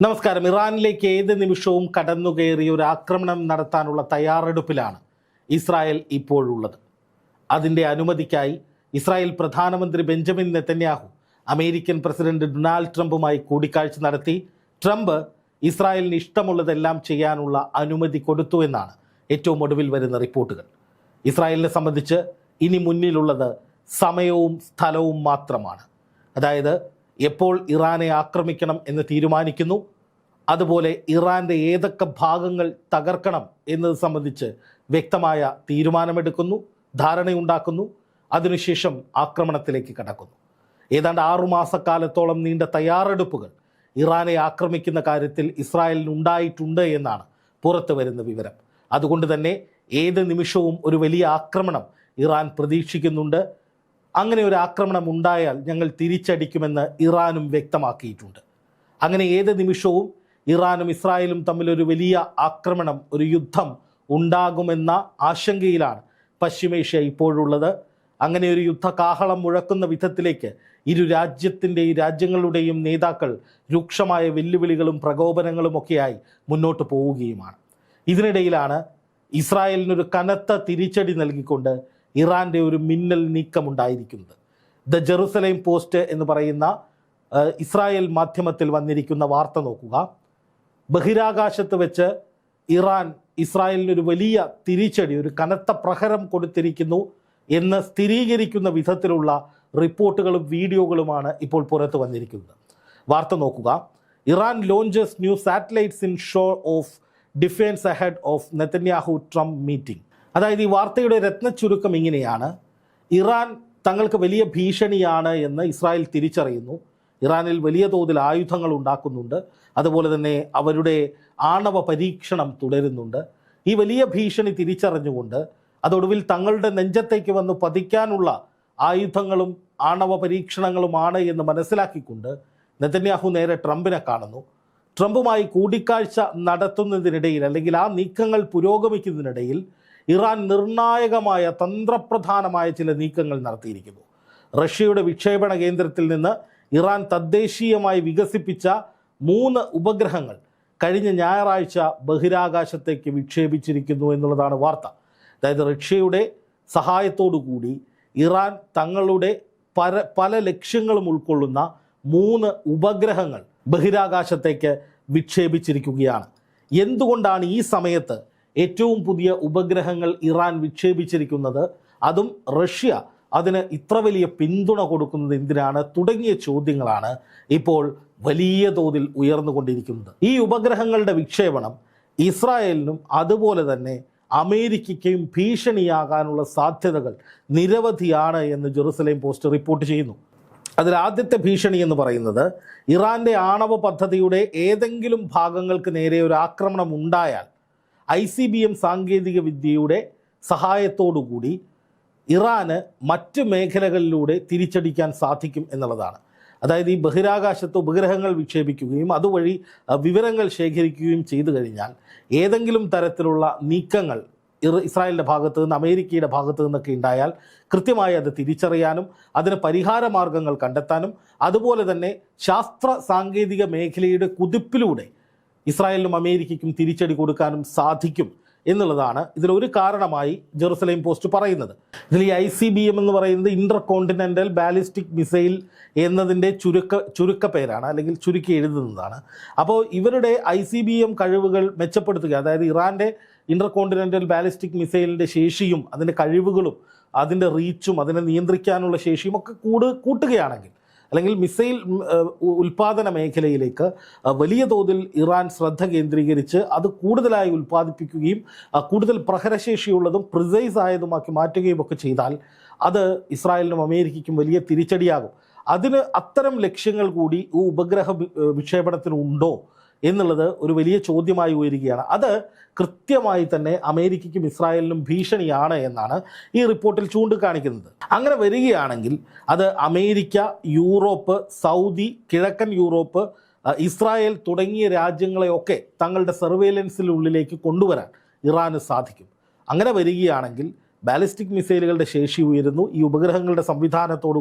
നമസ്കാരം. ഇറാനിലേക്ക് ഏത് നിമിഷവും കടന്നുകയറി ഒരു ആക്രമണം നടത്താനുള്ള തയ്യാറെടുപ്പിലാണ് ഇസ്രായേൽ ഇപ്പോഴുള്ളത്. അതിന്റെ അനുമതിക്കായി ഇസ്രായേൽ പ്രധാനമന്ത്രി Benjamin Netanyahu American president Donald ട്രംപുമായി കൂടിക്കാഴ്ച നടത്തി. ട്രംപ് ഇസ്രായേലിന് ഇഷ്ടമുള്ളതെല്ലാം ചെയ്യാനുള്ള അനുമതി കൊടുത്തു എന്നാണ് ഏറ്റവും ഒടുവിൽ വരുന്ന റിപ്പോർട്ടുകൾ. ഇസ്രായേലിനെ സംബന്ധിച്ച് ഇനി മുന്നിലുള്ളത് സമയവും സ്ഥലവും മാത്രമാണ്. അതായത് എപ്പോൾ ഇറാനെ ആക്രമിക്കണം എന്ന് തീരുമാനിക്കുന്നു? അതുപോലെ ഇറാന്റെ ഏതൊക്കെ ഭാഗങ്ങൾ തകർക്കണം എന്നത് സംബന്ധിച്ച് വ്യക്തമായ തീരുമാനമെടുക്കുന്നു ധാരണയുണ്ടാക്കുന്നു. അതിനുശേഷം ആക്രമണത്തിലേക്ക് കടക്കുന്നു. ഏതാണ്ട് ആറുമാസക്കാലത്തോളം നീണ്ട തയ്യാറെടുപ്പുകൾ ഇറാനെ ആക്രമിക്കുന്ന കാര്യത്തിൽ ഇസ്രായേലിന് ഉണ്ടായിട്ടുണ്ട് എന്നാണ് പുറത്തു വരുന്ന വിവരം. അതുകൊണ്ട് തന്നെ ഏത് നിമിഷവും ഒരു വലിയ ആക്രമണം ഇറാൻ പ്രതീക്ഷിക്കുന്നുണ്ട്. അങ്ങനെ ഒരു ആക്രമണം ഉണ്ടായാൽ ഞങ്ങൾ തിരിച്ചടിക്കുമെന്ന് ഇറാനും വ്യക്തമാക്കിയിട്ടുണ്ട്. അങ്ങനെ ഏത് നിമിഷവും ഇറാനും ഇസ്രായേലും തമ്മിലൊരു വലിയ ആക്രമണം ഒരു യുദ്ധം ഉണ്ടാകുമെന്ന ആശങ്കയിലാണ് പശ്ചിമേഷ്യ ഇപ്പോഴുള്ളത്. അങ്ങനെ ഒരു യുദ്ധകാഹളം മുഴക്കുന്ന വിധത്തിലേക്ക് ഇരു രാജ്യത്തിന്റെയും രാജ്യങ്ങളുടെയും നേതാക്കൾ രൂക്ഷമായ വെല്ലുവിളികളും പ്രകോപനങ്ങളും ഒക്കെയായി മുന്നോട്ട് പോവുകയുമാണ്. ഇതിനിടയിലാണ് ഇസ്രായേലിനൊരു കനത്ത തിരിച്ചടി നൽകിക്കൊണ്ട് ഇറാന്റെ ഒരു മിന്നൽ നീക്കമുണ്ടായിരിക്കുന്നത്. ദ ജെറുസലേം പോസ്റ്റ് എന്ന് പറയുന്ന ഇസ്രായേൽ മാധ്യമത്തിൽ വന്നിരിക്കുന്ന വാർത്ത നോക്കുക. ബഹിരാകാശത്ത് വെച്ച് ഇറാൻ ഇസ്രായേലിന് ഒരു വലിയ തിരിച്ചടി ഒരു കനത്ത പ്രഹരം കൊടുത്തിരിക്കുന്നു എന്ന് സ്ഥിരീകരിക്കുന്ന വിധത്തിലുള്ള റിപ്പോർട്ടുകളും വീഡിയോകളുമാണ് ഇപ്പോൾ പുറത്തു വന്നിരിക്കുന്നത്. വാർത്ത നോക്കുക. Iran launches new satellites in show of defence ahead of Netanyahu Trump meeting. അതായത് ഈ വാർത്തയുടെ രത്ന ചുരുക്കം ഇങ്ങനെയാണ്. ഇറാൻ തങ്ങൾക്ക് വലിയ ഭീഷണിയാണ് എന്ന് ഇസ്രായേൽ തിരിച്ചറിയുന്നു. ഇറാനിൽ വലിയ തോതിൽ ആയുധങ്ങൾ ഉണ്ടാക്കുന്നുണ്ട്. അതുപോലെ തന്നെ അവരുടെ ആണവ പരീക്ഷണം തുടരുന്നുണ്ട്. ഈ വലിയ ഭീഷണി തിരിച്ചറിഞ്ഞുകൊണ്ട് അതൊടുവിൽ തങ്ങളുടെ നെഞ്ചത്തേക്ക് വന്ന് പതിക്കാനുള്ള ആയുധങ്ങളും ആണവ പരീക്ഷണങ്ങളുമാണ് എന്ന് മനസ്സിലാക്കിക്കൊണ്ട് നെതന്യാഹു നേരെ ട്രംപിനെ കാണുന്നു. ട്രംപുമായി കൂടിക്കാഴ്ച നടത്തുന്നതിനിടയിൽ അല്ലെങ്കിൽ ആ നീക്കങ്ങൾ പുരോഗമിക്കുന്നതിനിടയിൽ ഇറാൻ നിർണായകമായ തന്ത്രപ്രധാനമായ ചില നീക്കങ്ങൾ നടത്തിയിരിക്കുന്നു. റഷ്യയുടെ വിക്ഷേപണ കേന്ദ്രത്തിൽ നിന്ന് ഇറാൻ തദ്ദേശീയമായി വികസിപ്പിച്ച മൂന്ന് ഉപഗ്രഹങ്ങൾ കഴിഞ്ഞ ഞായറാഴ്ച ബഹിരാകാശത്തേക്ക് വിക്ഷേപിച്ചിരിക്കുന്നു എന്നുള്ളതാണ് വാർത്ത. അതായത് റഷ്യയുടെ കൂടി ഇറാൻ തങ്ങളുടെ പല പല ലക്ഷ്യങ്ങളും ഉൾക്കൊള്ളുന്ന മൂന്ന് ഉപഗ്രഹങ്ങൾ ബഹിരാകാശത്തേക്ക് വിക്ഷേപിച്ചിരിക്കുകയാണ്. എന്തുകൊണ്ടാണ് ഈ സമയത്ത് ഏറ്റവും പുതിയ ഉപഗ്രഹങ്ങൾ ഇറാൻ വിക്ഷേപിച്ചിരിക്കുന്നത് അതും റഷ്യ അതിന് ഇത്ര വലിയ പിന്തുണ കൊടുക്കുന്നത് എന്തിനാണ്? തുടങ്ങിയ ചോദ്യങ്ങളാണ് ഇപ്പോൾ വലിയ തോതിൽ ഉയർന്നുകൊണ്ടിരിക്കുന്നത്. ഈ ഉപഗ്രഹങ്ങളുടെ വിക്ഷേപണം ഇസ്രായേലിനും അതുപോലെ തന്നെ അമേരിക്കയ്ക്കും ഭീഷണിയാകാനുള്ള സാധ്യതകൾ നിരവധിയാണ് എന്ന് ജെറുസലേം പോസ്റ്റ് റിപ്പോർട്ട് ചെയ്യുന്നു. അതിൽ ആദ്യത്തെ ഭീഷണി എന്ന് പറയുന്നത് ഇറാന്റെ ആണവ പദ്ധതിയുടെ ഏതെങ്കിലും ഭാഗങ്ങൾക്ക് നേരെ ഒരു ആക്രമണം ഉണ്ടായാൽ ഐ സി ബി എം സാങ്കേതിക വിദ്യയുടെ സഹായത്തോടുകൂടി ഇറാന് മറ്റ് മേഖലകളിലൂടെ തിരിച്ചടിക്കാൻ സാധിക്കും എന്നുള്ളതാണ്. അതായത് ഈ ബഹിരാകാശത്ത് ഉപഗ്രഹങ്ങൾ വിക്ഷേപിക്കുകയും അതുവഴി വിവരങ്ങൾ ശേഖരിക്കുകയും ചെയ്തു കഴിഞ്ഞാൽ ഏതെങ്കിലും തരത്തിലുള്ള നീക്കങ്ങൾ ഇസ്രായേലിന്റെ ഭാഗത്തു നിന്ന് അമേരിക്കയുടെ ഭാഗത്തു നിന്നൊക്കെ ഉണ്ടായാൽ കൃത്യമായി അത് തിരിച്ചറിയാനും അതിന് പരിഹാര മാർഗങ്ങൾ കണ്ടെത്താനും അതുപോലെ തന്നെ ശാസ്ത്ര സാങ്കേതിക മേഖലയുടെ കുതിപ്പിലൂടെ ഇസ്രായേലിനും അമേരിക്കയ്ക്കും തിരിച്ചടി കൊടുക്കാനും സാധിക്കും എന്നുള്ളതാണ് ഇതിലൊരു കാരണമായി ജെറുസലേം പോസ്റ്റ് പറയുന്നത്. ഇതിൽ ഈ ഐ സി ബി എം എന്ന് പറയുന്നത് ഇന്റർ കോണ്ടിനെന്റൽ ബാലിസ്റ്റിക് മിസൈൽ എന്നതിന്റെ ചുരുക്ക ചുരുക്ക പേരാണ് അല്ലെങ്കിൽ ചുരുക്കി എഴുതുന്നതാണ്. അപ്പോൾ ഇവരുടെ ഐ സി ബി എം കഴിവുകൾ മെച്ചപ്പെടുത്തുക അതായത് ഇറാന്റെ ഇന്റർ കോണ്ടിനെന്റൽ ബാലിസ്റ്റിക് മിസൈലിന്റെ ശേഷിയും അതിന്റെ കഴിവുകളും അതിന്റെ റീച്ചും അതിനെ നിയന്ത്രിക്കാനുള്ള ശേഷിയും ഒക്കെ കൂട് കൂട്ടുകയാണെങ്കിൽ അല്ലെങ്കിൽ മിസൈൽ ഉൽപാദന മേഖലയിലേക്ക് വലിയ തോതിൽ ഇറാൻ ശ്രദ്ധ കേന്ദ്രീകരിച്ച് അത് കൂടുതലായി ഉൽപ്പാദിപ്പിക്കുകയും കൂടുതൽ പ്രഹരശേഷിയുള്ളതും പ്രിസൈസ് ആയതുമാക്കി മാറ്റുകയും ഒക്കെ ചെയ്താൽ അത് ഇസ്രായേലിനും അമേരിക്കയ്ക്കും വലിയ തിരിച്ചടിയാകും. അതിന് അത്തരം ലക്ഷ്യങ്ങൾ കൂടി ഈ ഉപഗ്രഹ വിക്ഷേപണത്തിനുണ്ടോ എന്നുള്ളത് ഒരു വലിയ ചോദ്യമായി ഉയരുകയാണ്. അത് കൃത്യമായി തന്നെ അമേരിക്കയ്ക്കും ഇസ്രായേലിനും ഭീഷണിയാണ് എന്നാണ് ഈ റിപ്പോർട്ടിൽ ചൂണ്ടിക്കാണിക്കുന്നത്. അങ്ങനെ വരികയാണെങ്കിൽ അത് അമേരിക്ക യൂറോപ്പ് സൗദി കിഴക്കൻ യൂറോപ്പ് ഇസ്രായേൽ തുടങ്ങിയ രാജ്യങ്ങളെയൊക്കെ തങ്ങളുടെ സർവേലൻസിനുള്ളിലേക്ക് കൊണ്ടുവരാൻ ഇറാന് സാധിക്കും. അങ്ങനെ വരികയാണെങ്കിൽ ബാലിസ്റ്റിക് മിസൈലുകളുടെ ശേഷി ഉയരുന്നു. ഈ ഉപഗ്രഹങ്ങളുടെ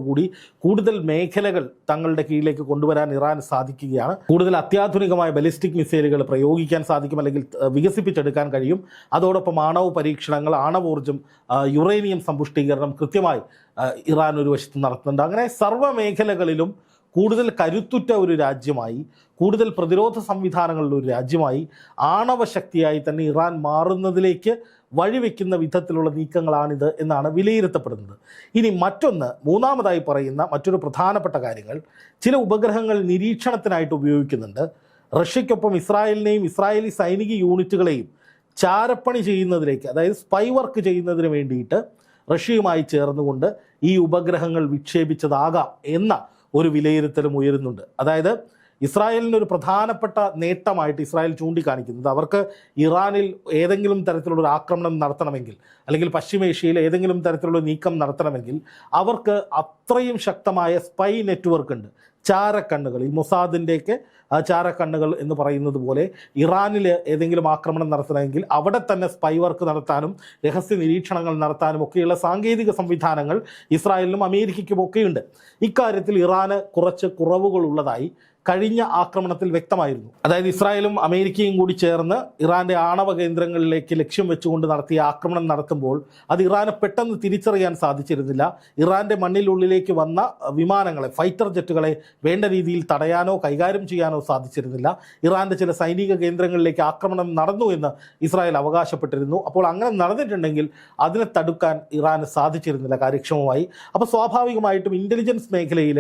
കൂടി കൂടുതൽ മേഖലകൾ തങ്ങളുടെ കീഴിലേക്ക് കൊണ്ടുവരാൻ ഇറാൻ സാധിക്കുകയാണ്. കൂടുതൽ അത്യാധുനികമായ ബലിസ്റ്റിക് മിസൈലുകൾ പ്രയോഗിക്കാൻ സാധിക്കും അല്ലെങ്കിൽ വികസിപ്പിച്ചെടുക്കാൻ കഴിയും. അതോടൊപ്പം ആണവ പരീക്ഷണങ്ങൾ ആണവോർജം യുറേനിയം സമ്പുഷ്ടീകരണം കൃത്യമായി ഇറാൻ ഒരു വശത്ത് നടത്തുന്നുണ്ട്. അങ്ങനെ സർവ മേഖലകളിലും കൂടുതൽ കരുത്തുറ്റ ഒരു രാജ്യമായി കൂടുതൽ പ്രതിരോധ സംവിധാനങ്ങളുള്ള ഒരു രാജ്യമായി ആണവ ശക്തിയായി തന്നെ ഇറാൻ മാറുന്നതിലേക്ക് വഴിവെക്കുന്ന വിധത്തിലുള്ള നീക്കങ്ങളാണിത് എന്നാണ് വിലയിരുത്തപ്പെടുന്നത്. ഇനി മറ്റൊന്ന് മൂന്നാമതായി പറയുന്ന മറ്റൊരു പ്രധാനപ്പെട്ട കാര്യങ്ങൾ. ചില ഉപഗ്രഹങ്ങൾ നിരീക്ഷണത്തിനായിട്ട് ഉപയോഗിക്കുന്നുണ്ട്. റഷ്യയ്ക്കൊപ്പം ഇസ്രായേലിനെയും ഇസ്രായേലി സൈനിക യൂണിറ്റുകളെയും ചാരപ്പണി ചെയ്യുന്നതിലേക്ക് അതായത് സ്പൈ വർക്ക് ചെയ്യുന്നതിന് വേണ്ടിയിട്ട് റഷ്യയുമായി ചേർന്നുകൊണ്ട് ഈ ഉപഗ്രഹങ്ങൾ വിക്ഷേപിച്ചതാകാം എന്ന ഒരു വിലയിരുത്തലും ഉയരുന്നുണ്ട്. അതായത് ഇസ്രായേലിന് ഒരു പ്രധാനപ്പെട്ട നേട്ടമായിട്ട് ഇസ്രായേൽ ചൂണ്ടിക്കാണിക്കുന്നത്. അവർക്ക് ഇറാനിൽ ഏതെങ്കിലും തരത്തിലുള്ള ഒരു ആക്രമണം നടത്തണമെങ്കിൽ അല്ലെങ്കിൽ പശ്ചിമേഷ്യയിൽ ഏതെങ്കിലും തരത്തിലുള്ള നീക്കം നടത്തണമെങ്കിൽ അവർക്ക് അത്രയും ശക്തമായ സ്പൈ നെറ്റ്വർക്ക് ഉണ്ട്. ചാരക്കണ്ണുകൾ ഈ മൊസാദിന്റെയൊക്കെ ചാരക്കണ്ണുകൾ എന്ന് പറയുന്നത് പോലെ ഇറാനിൽ ഏതെങ്കിലും ആക്രമണം നടത്തണമെങ്കിൽ അവിടെ തന്നെ സ്പൈ വർക്ക് നടത്താനും രഹസ്യ നിരീക്ഷണങ്ങൾ നടത്താനും ഒക്കെയുള്ള സാങ്കേതിക സംവിധാനങ്ങൾ ഇസ്രായേലിനും അമേരിക്കയ്ക്കും ഒക്കെയുണ്ട്. ഇക്കാര്യത്തിൽ ഇറാന് കുറച്ച് കുറവുകളുള്ളതായി കഴിഞ്ഞ ആക്രമണത്തിൽ വ്യക്തമായിരുന്നു. അതായത് ഇസ്രായേലും അമേരിക്കയും കൂടി ചേർന്ന് ഇറാന്റെ ആണവ കേന്ദ്രങ്ങളിലേക്ക് ലക്ഷ്യം വെച്ചുകൊണ്ട് നടത്തിയ ആക്രമണം നടത്തുമ്പോൾ അത് ഇറാനെ പെട്ടെന്ന് തിരിച്ചറിയാൻ സാധിച്ചിരുന്നില്ല. ഇറാന്റെ മണ്ണിലുള്ളിലേക്ക് വന്ന വിമാനങ്ങളെ ഫൈറ്റർ ജെറ്റുകളെ വേണ്ട രീതിയിൽ തടയാനോ കൈകാര്യം ചെയ്യാനോ സാധിച്ചിരുന്നില്ല. ഇറാന്റെ ചില സൈനിക കേന്ദ്രങ്ങളിലേക്ക് ആക്രമണം നടന്നു എന്ന് ഇസ്രായേൽ അവകാശപ്പെട്ടിരുന്നു. അപ്പോൾ അങ്ങനെ നടന്നിട്ടുണ്ടെങ്കിൽ അതിനെ തടുക്കാൻ ഇറാന് സാധിച്ചിരുന്നില്ല കാര്യക്ഷമമായി. അപ്പോൾ സ്വാഭാവികമായിട്ടും ഇന്റലിജൻസ് മേഖലയിൽ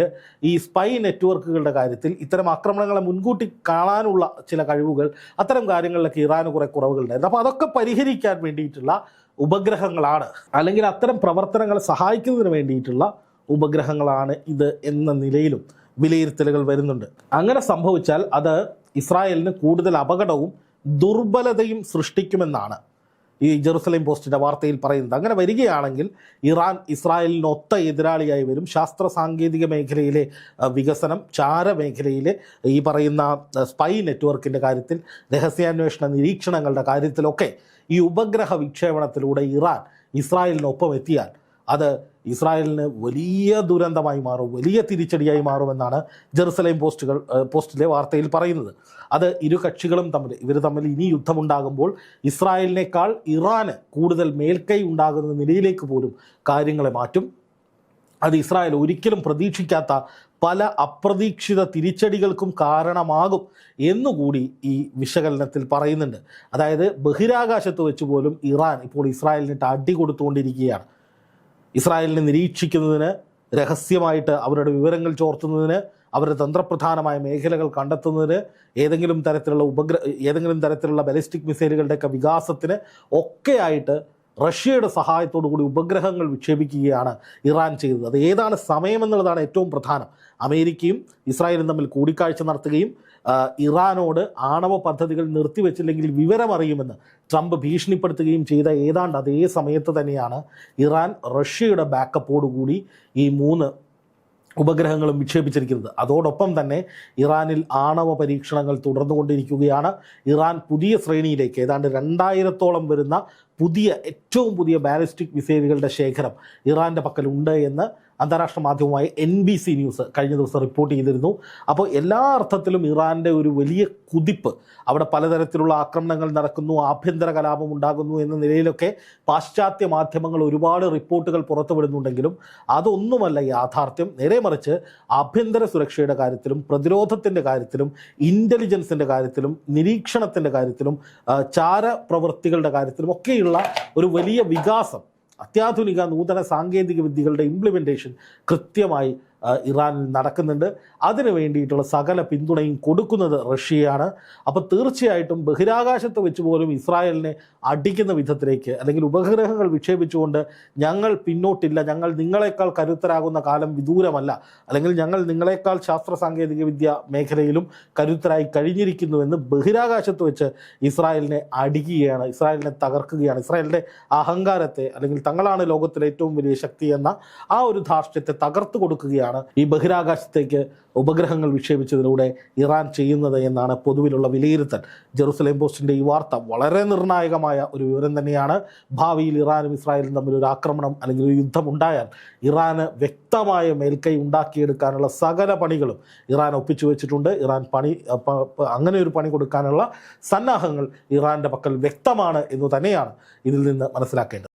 ഈ സ്പൈ നെറ്റ്വർക്കുകളുടെ കാര്യത്തിൽ ഇത്തരം ആക്രമണങ്ങളെ മുൻകൂട്ടി കാണാനുള്ള ചില കഴിവുകൾ അത്തരം കാര്യങ്ങളിലൊക്കെ ഇറാന് കുറെ കുറവുകളുണ്ടായിരുന്നു. അപ്പോൾ അതൊക്കെ പരിഹരിക്കാൻ വേണ്ടിയിട്ടുള്ള ഉപഗ്രഹങ്ങളാണ്. അല്ലെങ്കിൽ അത്തരം പ്രവർത്തനങ്ങളെ സഹായിക്കുന്നതിന് വേണ്ടിയിട്ടുള്ള ഉപഗ്രഹങ്ങളാണ് ഇത് എന്ന നിലയിലും വിലയിരുത്തലുകൾ വരുന്നുണ്ട്. അങ്ങനെ സംഭവിച്ചാൽ അത് ഇസ്രായേലിന് കൂടുതൽ അപകടവും ദുർബലതയും സൃഷ്ടിക്കുമെന്നാണ് ഈ ജെറുസലേം പോസ്റ്റിന്റെ വാർത്തയിൽ പറയുന്നത്. അങ്ങനെ വരികയാണെങ്കിൽ ഇറാൻ ഇസ്രായേലിന് ഒത്ത എതിരാളിയായി വരും. ശാസ്ത്ര സാങ്കേതിക മേഖലയിലെ വികസനം ചാര മേഖലയിലെ ഈ പറയുന്ന സ്പൈ നെറ്റ്വർക്കിന്റെ കാര്യത്തിൽ രഹസ്യാന്വേഷണ നിരീക്ഷണങ്ങളുടെ കാര്യത്തിലൊക്കെ ഈ ഉപഗ്രഹ വിക്ഷേപണത്തിലൂടെ ഇറാൻ ഇസ്രായേലിനൊപ്പം എത്തിയാൽ അത് ഇസ്രായേലിന് വലിയ ദുരന്തമായി മാറും വലിയ തിരിച്ചടിയായി മാറുമെന്നാണ് ജെറുസലേം പോസ്റ്റുകൾ പോസ്റ്റിലെ വാർത്തയിൽ പറയുന്നത്. അത് ഇരു കക്ഷികളും തമ്മിൽ ഇവർ തമ്മിൽ ഇനി യുദ്ധമുണ്ടാകുമ്പോൾ ഇസ്രായേലിനേക്കാൾ ഇറാന് കൂടുതൽ മേൽക്കൈ ഉണ്ടാകുന്ന നിലയിലേക്ക് പോലും കാര്യങ്ങളെ മാറ്റും. അത് ഇസ്രായേൽ ഒരിക്കലും പ്രതീക്ഷിക്കാത്ത പല അപ്രതീക്ഷിത തിരിച്ചടികൾക്കും കാരണമാകും എന്നുകൂടി ഈ വിശകലനത്തിൽ പറയുന്നുണ്ട്. അതായത് ബഹിരാകാശത്ത് വെച്ച് പോലും ഇറാൻ ഇപ്പോൾ ഇസ്രായേലിനിട്ട് അടി കൊടുത്തുകൊണ്ടിരിക്കുകയാണ്. ഇസ്രായേലിനെ നിരീക്ഷിക്കുന്നതിന് രഹസ്യമായിട്ട് അവരുടെ വിവരങ്ങൾ ചോർത്തുന്നതിന് അവരുടെ തന്ത്രപ്രധാനമായ മേഖലകൾ കണ്ടെത്തുന്നതിന് ഏതെങ്കിലും തരത്തിലുള്ള ഉപഗ്ര ഏതെങ്കിലും തരത്തിലുള്ള ബലിസ്റ്റിക് മിസൈലുകളുടെയൊക്കെ വികാസത്തിന് ഒക്കെയായിട്ട് റഷ്യയുടെ സഹായത്തോടു കൂടി ഉപഗ്രഹങ്ങൾ വിക്ഷേപിക്കുകയാണ് ഇറാൻ ചെയ്തത്. അത് ഏതാണ് സമയമെന്നുള്ളതാണ് ഏറ്റവും പ്രധാനം. അമേരിക്കയും ഇസ്രായേലും തമ്മിൽ കൂടിക്കാഴ്ച നടത്തുകയും ഇറാനോട് ആണവ പദ്ധതികൾ നിർത്തിവെച്ചില്ലെങ്കിൽ വിവരമറിയുമെന്ന് ട്രംപ് ഭീഷണിപ്പെടുത്തുകയും ചെയ്ത ഏതാണ്ട് അതേ സമയത്ത് തന്നെയാണ് ഇറാൻ റഷ്യയുടെ ബാക്കപ്പോടുകൂടി ഈ മൂന്ന് ഉപഗ്രഹങ്ങളും വിക്ഷേപിച്ചിരിക്കുന്നത്. അതോടൊപ്പം തന്നെ ഇറാനിൽ ആണവ പരീക്ഷണങ്ങൾ തുടർന്നുകൊണ്ടിരിക്കുകയാണ്. ഇറാൻ പുതിയ ശ്രേണിയിലേക്ക് ഏതാണ്ട് രണ്ടായിരത്തോളം വരുന്ന പുതിയ ഏറ്റവും പുതിയ ബാലിസ്റ്റിക് മിസൈലുകളുടെ ശേഖരം ഇറാന്റെ പക്കലുണ്ട് എന്ന് അന്താരാഷ്ട്ര മാധ്യമമായ എൻ ബി സി ന്യൂസ് കഴിഞ്ഞ ദിവസം റിപ്പോർട്ട് ചെയ്തിരുന്നു. അപ്പോൾ എല്ലാ അർത്ഥത്തിലും ഇറാന്റെ ഒരു വലിയ കുതിപ്പ് അവിടെ പലതരത്തിലുള്ള ആക്രമണങ്ങൾ നടക്കുന്നു ആഭ്യന്തര കലാപം ഉണ്ടാകുന്നു എന്ന നിലയിലൊക്കെ പാശ്ചാത്യ മാധ്യമങ്ങൾ ഒരുപാട് റിപ്പോർട്ടുകൾ പുറത്തുവിടുന്നുണ്ടെങ്കിലും അതൊന്നുമല്ല യാഥാർത്ഥ്യം. നേരെ മറിച്ച് ആഭ്യന്തര സുരക്ഷയുടെ കാര്യത്തിലും പ്രതിരോധത്തിന്റെ കാര്യത്തിലും ഇന്റലിജൻസിന്റെ കാര്യത്തിലും നിരീക്ഷണത്തിന്റെ കാര്യത്തിലും ചാര പ്രവൃത്തികളുടെ കാര്യത്തിലും ഒക്കെയുള്ള ഒരു വലിയ വികാസം അത്യാധുനിക നൂതന സാങ്കേതിക വിദ്യകളുടെ ഇംപ്ലിമെന്റേഷൻ കൃത്യമായി ഇറാനിൽ നടക്കുന്നുണ്ട്. അതിനു വേണ്ടിയിട്ടുള്ള സകല പിന്തുണയും കൊടുക്കുന്നത് റഷ്യയാണ്. അപ്പോൾ തീർച്ചയായിട്ടും ബഹിരാകാശത്ത് വെച്ച് പോലും ഇസ്രായേലിനെ അടിക്കുന്ന വിധത്തിലേക്ക് അല്ലെങ്കിൽ ഉപഗ്രഹങ്ങൾ വിക്ഷേപിച്ചുകൊണ്ട് ഞങ്ങൾ പിന്നോട്ടില്ല ഞങ്ങൾ നിങ്ങളെക്കാൾ കരുത്തരാകുന്ന കാലം വിദൂരമല്ല അല്ലെങ്കിൽ ഞങ്ങൾ നിങ്ങളെക്കാൾ ശാസ്ത്ര സാങ്കേതിക വിദ്യ മേഖലയിലും കരുത്തരായി കഴിഞ്ഞിരിക്കുന്നുവെന്ന് ബഹിരാകാശത്ത് വെച്ച് ഇസ്രായേലിനെ അടിക്കുകയാണ് ഇസ്രായേലിനെ തകർക്കുകയാണ്. ഇസ്രായേലിന്റെ അഹങ്കാരത്തെ അല്ലെങ്കിൽ തങ്ങളാണ് ലോകത്തിലെ ഏറ്റവും വലിയ ശക്തി എന്ന ആ ഒരു ധാർഷ്ട്യത്തെ തകർത്തു കൊടുക്കുകയാണ്. തന്നെയാണ് ഈ ബഹിരാകാശത്തേക്ക് ഉപഗ്രഹങ്ങൾ വിക്ഷേപിച്ചതിലൂടെ ഇറാൻ ചെയ്യുന്നത് എന്നാണ് പൊതുവിലുള്ള വിലയിരുത്തൽ. ജെറുസലേം പോസ്റ്റിന്റെ ഈ വാർത്ത വളരെ നിർണായകമായ ഒരു വിവരം തന്നെയാണ്. ഭാവിയിൽ ഇറാനും ഇസ്രായേലും തമ്മിൽ ഒരു ആക്രമണം അല്ലെങ്കിൽ ഒരു യുദ്ധം ഉണ്ടായാൽ ഇറാന് വ്യക്തമായ മേൽക്കൈ ഉണ്ടാക്കിയെടുക്കാനുള്ള സകല പണികളും ഇറാൻ ഒപ്പിച്ചു വെച്ചിട്ടുണ്ട്. ഇറാൻ പണി അങ്ങനെ ഒരു പണി കൊടുക്കാനുള്ള സന്നാഹങ്ങൾ ഇറാന്റെ പക്കൽ വ്യക്തമാണ് എന്ന് തന്നെയാണ് ഇതിൽ നിന്ന് മനസ്സിലാക്കേണ്ടത്.